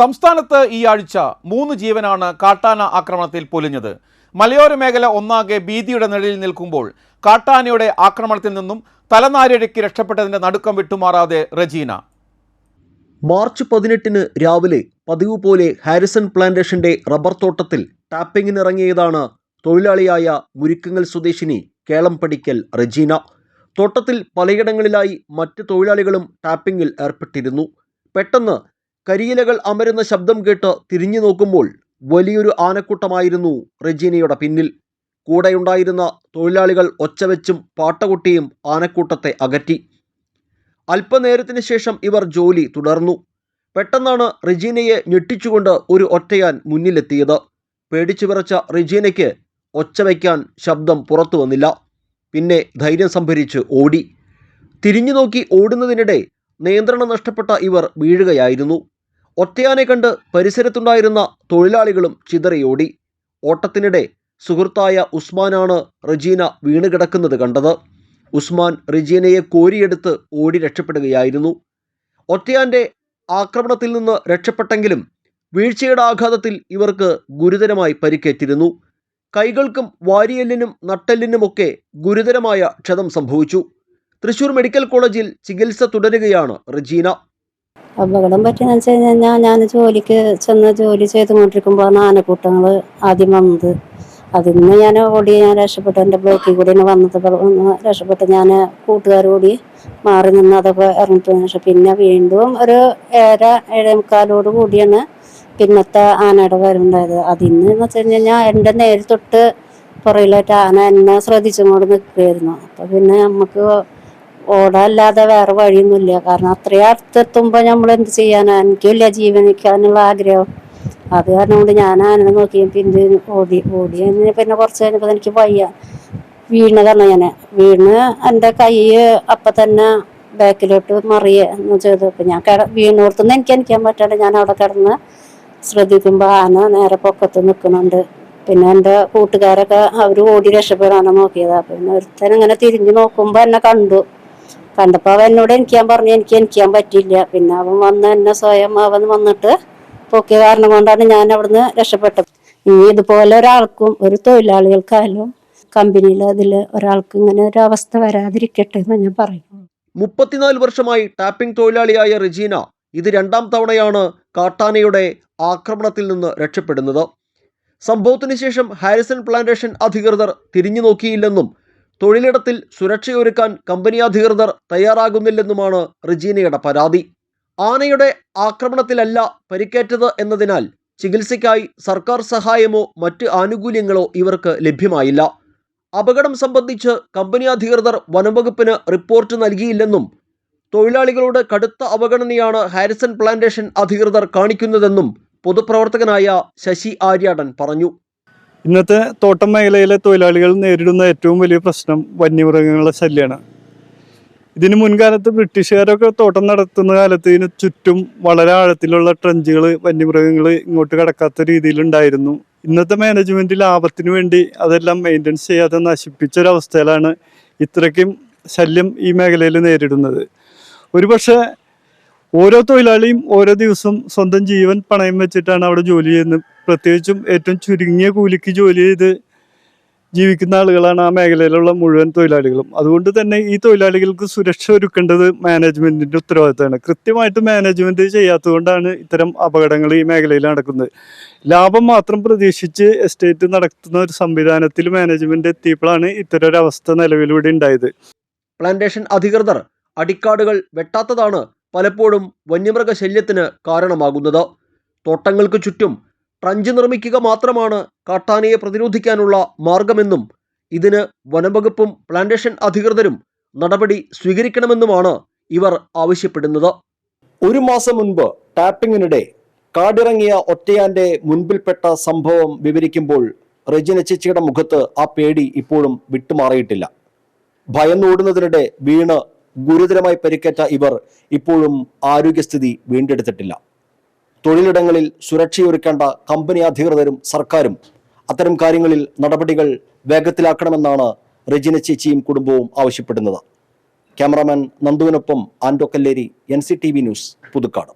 സംസ്ഥാനത്ത് ഈ ആഴ്ച മൂന്ന് ജീവനാണ് കാട്ടാന ആക്രമണത്തിൽ പൊലിഞ്ഞത്. മലയോര മേഖല ഒന്നാകെ ഭീതിയുടെ നിഴലിൽ നിൽക്കുമ്പോൾ കാട്ടാനയുടെ ആക്രമണത്തിൽ നിന്നും തലനാരിഴയ്ക്ക് രക്ഷപ്പെട്ടതിന്റെ നടുക്കം വിട്ടുമാറാതെ റജീന. മാർച്ച് പതിനെട്ടിന് രാവിലെ പതിവ് പോലെ ഹാരിസൺ പ്ലാന്റേഷന്റെ റബ്ബർ തോട്ടത്തിൽ ടാപ്പിങ്ങിനിറങ്ങിയതാണ് തൊഴിലാളിയായ മുരിക്കങ്ങൽ സ്വദേശിനി കേളം പടിക്കൽ റജീന. തോട്ടത്തിൽ പലയിടങ്ങളിലായി മറ്റ് തൊഴിലാളികളും ടാപ്പിങ്ങിൽ ഏർപ്പെട്ടിരുന്നു. പെട്ടെന്ന് കരിയിലകൾ അമരുന്ന ശബ്ദം കേട്ട് തിരിഞ്ഞു നോക്കുമ്പോൾ വലിയൊരു ആനക്കൂട്ടമായിരുന്നു റജീനയുടെ പിന്നിൽ. കൂടെയുണ്ടായിരുന്ന തൊഴിലാളികൾ ഒച്ചവെച്ചും പാട്ടകുട്ടിയും ആനക്കൂട്ടത്തെ അകറ്റി. അല്പനേരത്തിന് ശേഷം ഇവർ ജോലി തുടർന്നു. പെട്ടെന്നാണ് റിജീനയെ ഞെട്ടിച്ചുകൊണ്ട് ഒരു ഒറ്റയാൻ മുന്നിലെത്തിയത്. പേടിച്ചു വിറച്ച റിജീനയ്ക്ക് ഒച്ച വയ്ക്കാൻ ശബ്ദം പുറത്തു വന്നില്ല. പിന്നെ ധൈര്യം സംഭരിച്ച് ഓടി. തിരിഞ്ഞു നോക്കി ഓടുന്നതിനിടെ നിയന്ത്രണം നഷ്ടപ്പെട്ട ഇവർ വീഴുകയായിരുന്നു. ഒറ്റയാനെ കണ്ട് പരിസരത്തുണ്ടായിരുന്ന തൊഴിലാളികളും ചിതറിയോടി. ഓട്ടത്തിനിടെ സുഹൃത്തായ ഉസ്മാനാണ് റജീന വീണുകിടക്കുന്നത് കണ്ടത്. ഉസ്മാൻ റജീനയെ കോരിയെടുത്ത് ഓടി രക്ഷപ്പെടുകയായിരുന്നു. ഒറ്റയാന്റെ ആക്രമണത്തിൽ നിന്ന് രക്ഷപ്പെട്ടെങ്കിലും വീഴ്ചയുടെ ആഘാതത്തിൽ ഇവർക്ക് ഗുരുതരമായി പരിക്കേറ്റിരുന്നു. കൈകൾക്കും വാരിയെല്ലിനും നട്ടെല്ലിനുമൊക്കെ ഗുരുതരമായ ക്ഷതം സംഭവിച്ചു. തൃശൂർ മെഡിക്കൽ കോളേജിൽ ചികിത്സ തുടരുകയാണ് റജീന. അപകടം പറ്റിയെന്ന് വെച്ച് കഴിഞ്ഞാൽ ഞാൻ ജോലിക്ക് ചെന്ന് ജോലി ചെയ്തുകൊണ്ടിരിക്കുമ്പോൾ ആനക്കൂട്ടങ്ങൾ ആദ്യം വന്നത്. അതിൽ നിന്ന് ഞാൻ ഓടി ഞാൻ രക്ഷപ്പെട്ടു. എന്റെ ബ്ലോക്കിൽ കൂടി വന്നത്. രക്ഷപ്പെട്ട് ഞാൻ കൂട്ടുകാരോടി കൂടി മാറി നിന്ന് അതൊക്കെ ഇറങ്ങിപ്പോയതിനു പക്ഷെ പിന്നെ വീണ്ടും ഒരു ഏഴര ഏഴേമുക്കാലോട് കൂടിയാണ് പിന്നത്തെ ആനയുടെ വരവുണ്ടായത്. അതിന്ന് എന്ന് വെച്ച് കഴിഞ്ഞാൽ എന്റെ നേരെ തൊട്ട് പുറയിലായിട്ട് ആന എന്നെ ശ്രദ്ധിച്ചും കൊണ്ട് നിൽക്കുകയായിരുന്നു. അപ്പം പിന്നെ നമുക്ക് ഓടാല്ലാതെ വേറെ വഴിയൊന്നുമില്ല. കാരണം അത്രയും അടുത്തെത്തുമ്പോൾ നമ്മൾ എന്ത് ചെയ്യാനാ? എനിക്കില്ല ജീവനിക്കാനുള്ള ആഗ്രഹം. അത് കാരണം കൊണ്ട് ഞാൻ ആനനെ നോക്കി. പിന്നെ ഓടി ഓടി. പിന്നെ കുറച്ച് കഴിഞ്ഞപ്പോൾ എനിക്ക് വയ്യ. വീണതാണ് ഞാൻ വീണ് എന്റെ കൈ അപ്പം തന്നെ ബാക്കിലോട്ട് മറിയുക ചെയ്തു. അപ്പം ഞാൻ കിട വീണോർത്തുനിന്ന് എനിക്ക് എനിക്കാൻ പറ്റാണ്ട് ഞാൻ അവിടെ കിടന്ന് ശ്രദ്ധിക്കുമ്പോൾ ആന നേരെ പൊക്കത്ത് നിൽക്കുന്നുണ്ട് പിന്നെ എന്റെ കൂട്ടുകാരൊക്കെ അവർ ഓടി രക്ഷപ്പെടാനാണ് നോക്കിയത്. പിന്നെ ഒരുത്തൻ ഇങ്ങനെ തിരിഞ്ഞു നോക്കുമ്പോൾ എന്നെ കണ്ടു. കണ്ടപ്പോൾ അവൻ എന്നോട് എനിക്കാൻ പറഞ്ഞു എനിക്ക് എനിക്കാൻ പറ്റിയില്ല. പിന്നെ അവൻ വന്ന് എന്നെ സ്വയം അവൻ വന്നിട്ട് പൊക്കിയ കാരണം കൊണ്ടാണ് ഞാൻ അവിടുന്ന് രക്ഷപ്പെട്ടത്. ഇനി ഇതുപോലെ ഒരാൾക്കും ഒരു തൊഴിലാളികൾക്കായാലും കമ്പനിയിൽ അതിൽ ഒരാൾക്ക് ഇങ്ങനെ ഒരു അവസ്ഥ വരാതിരിക്കട്ടെ എന്ന് ഞാൻ പറയും മുപ്പത്തിനാല് വർഷമായി ടാപ്പിംഗ് തൊഴിലാളിയായ റെജീന ഇത് രണ്ടാം തവണയാണ് കാട്ടാനയുടെ ആക്രമണത്തിൽ നിന്ന് രക്ഷപ്പെടുന്നത്. സംഭവത്തിന് ശേഷം ഹാരിസൺ പ്ലാന്റേഷൻ അധികൃതർ തിരിഞ്ഞു നോക്കിയില്ലെന്നും തൊഴിലിടത്തിൽ സുരക്ഷയൊരുക്കാൻ കമ്പനി അധികൃതർ തയ്യാറാകുന്നില്ലെന്നുമാണ് റിജീനയുടെ പരാതി. ആനയുടെ ആക്രമണത്തിലല്ല പരിക്കേറ്റത് എന്നതിനാൽ ചികിത്സയ്ക്കായി സർക്കാർ സഹായമോ മറ്റ് ആനുകൂല്യങ്ങളോ ഇവർക്ക് ലഭ്യമായില്ല. അപകടം സംബന്ധിച്ച് കമ്പനി അധികൃതർ വനംവകുപ്പിന് റിപ്പോർട്ട് നൽകിയില്ലെന്നും തൊഴിലാളികളോട് കടുത്ത അവഗണനയാണ് ഹാരിസൺ പ്ലാന്റേഷൻ അധികൃതർ കാണിക്കുന്നതെന്നും പൊതുപ്രവർത്തകനായ ശശി ആര്യാടൻ പറഞ്ഞു. ഇന്നത്തെ തോട്ടം മേഖലയിലെ തൊഴിലാളികൾ നേരിടുന്ന ഏറ്റവും വലിയ പ്രശ്നം വന്യമൃഗങ്ങളുടെ ശല്യമാണ് ഇതിന് മുൻകാലത്ത് ബ്രിട്ടീഷുകാരൊക്കെ തോട്ടം നടത്തുന്ന കാലത്ത് ഇതിന് ചുറ്റും വളരെ ആഴത്തിലുള്ള ട്രഞ്ചുകൾ വന്യമൃഗങ്ങൾ ഇങ്ങോട്ട് കടക്കാത്ത രീതിയിലുണ്ടായിരുന്നു. ഇന്നത്തെ മാനേജ്മെന്റ് ലാഭത്തിന് വേണ്ടി അതെല്ലാം മെയിന്റെനൻസ് ചെയ്യാതെ നശിപ്പിച്ചൊരവസ്ഥയിലാണ് ഇത്രയ്ക്കും ശല്യം ഈ മേഖലയിൽ നേരിടുന്നത്. ഒരുപക്ഷെ ഓരോ തൊഴിലാളിയും ഓരോ ദിവസം സ്വന്തം ജീവൻ പണയം വെച്ചിട്ടാണ് അവിടെ ജോലി ചെയ്യുന്നത്. പ്രത്യേകിച്ചും ഏറ്റവും ചുരുങ്ങിയ കൂലിക്ക് ജോലി ചെയ്ത് ജീവിക്കുന്ന ആളുകളാണ് ആ മേഖലയിലുള്ള മുഴുവൻ തൊഴിലാളികളും. അതുകൊണ്ട് തന്നെ ഈ തൊഴിലാളികൾക്ക് സുരക്ഷ ഒരുക്കേണ്ടത് മാനേജ്മെന്റിന്റെ ഉത്തരവാദിത്തമാണ്. കൃത്യമായിട്ട് മാനേജ്മെന്റ് ചെയ്യാത്തതുകൊണ്ടാണ് ഇത്തരം അപകടങ്ങൾ ഈ മേഖലയിൽ നടക്കുന്നത്. ലാഭം മാത്രം പ്രതീക്ഷിച്ച് എസ്റ്റേറ്റ് നടത്തുന്ന ഒരു സംവിധാനത്തിൽ മാനേജ്മെന്റ് എത്തിയപ്പോഴാണ് ഇത്തരം ഒരു അവസ്ഥ നിലവിലൂടെ ഉണ്ടായത്. പ്ലാന്റേഷൻ അധികൃതർ അടിക്കാടുകൾ വെട്ടാത്തതാണ് പലപ്പോഴും വന്യമൃഗ ശല്യത്തിന് കാരണമാകുന്നത്. തോട്ടങ്ങൾക്ക് ചുറ്റും ട്രഞ്ച് നിർമ്മിക്കുക മാത്രമാണ് കാട്ടാനയെ പ്രതിരോധിക്കാനുള്ള മാർഗമെന്നും ഇതിന് വനംവകുപ്പും പ്ലാന്റേഷൻ അധികൃതരും നടപടി സ്വീകരിക്കണമെന്നുമാണ് ഇവർ ആവശ്യപ്പെടുന്നത്. ഒരു മാസം മുൻപ് ടാപ്പിങ്ങിനിടെ കാടിറങ്ങിയ ഒറ്റയാന്റെ മുൻപിൽപ്പെട്ട സംഭവം വിവരിക്കുമ്പോൾ റെജിന ചേച്ചിയുടെ മുഖത്ത് ആ പേടി ഇപ്പോഴും വിട്ടുമാറിയിട്ടില്ല. ഭയന്നോടുന്നതിനിടെ വീണ് ഗുരുതരമായി പരിക്കേറ്റ ഇവർ ഇപ്പോഴും ആരോഗ്യസ്ഥിതി വീണ്ടെടുത്തിട്ടില്ല. തൊഴിലിടങ്ങളിൽ സുരക്ഷയൊരുക്കേണ്ട കമ്പനി അധികൃതരും സർക്കാരും അത്തരം കാര്യങ്ങളിൽ നടപടികൾ വേഗത്തിലാക്കണമെന്നാണ് റെജിന ചേച്ചിയും കുടുംബവും ആവശ്യപ്പെടുന്നത്. ക്യാമറാമാൻ നന്ദുവിനൊപ്പം ആൻഡോ കല്ലേരി എൻ ന്യൂസ് പുതുക്കാട്.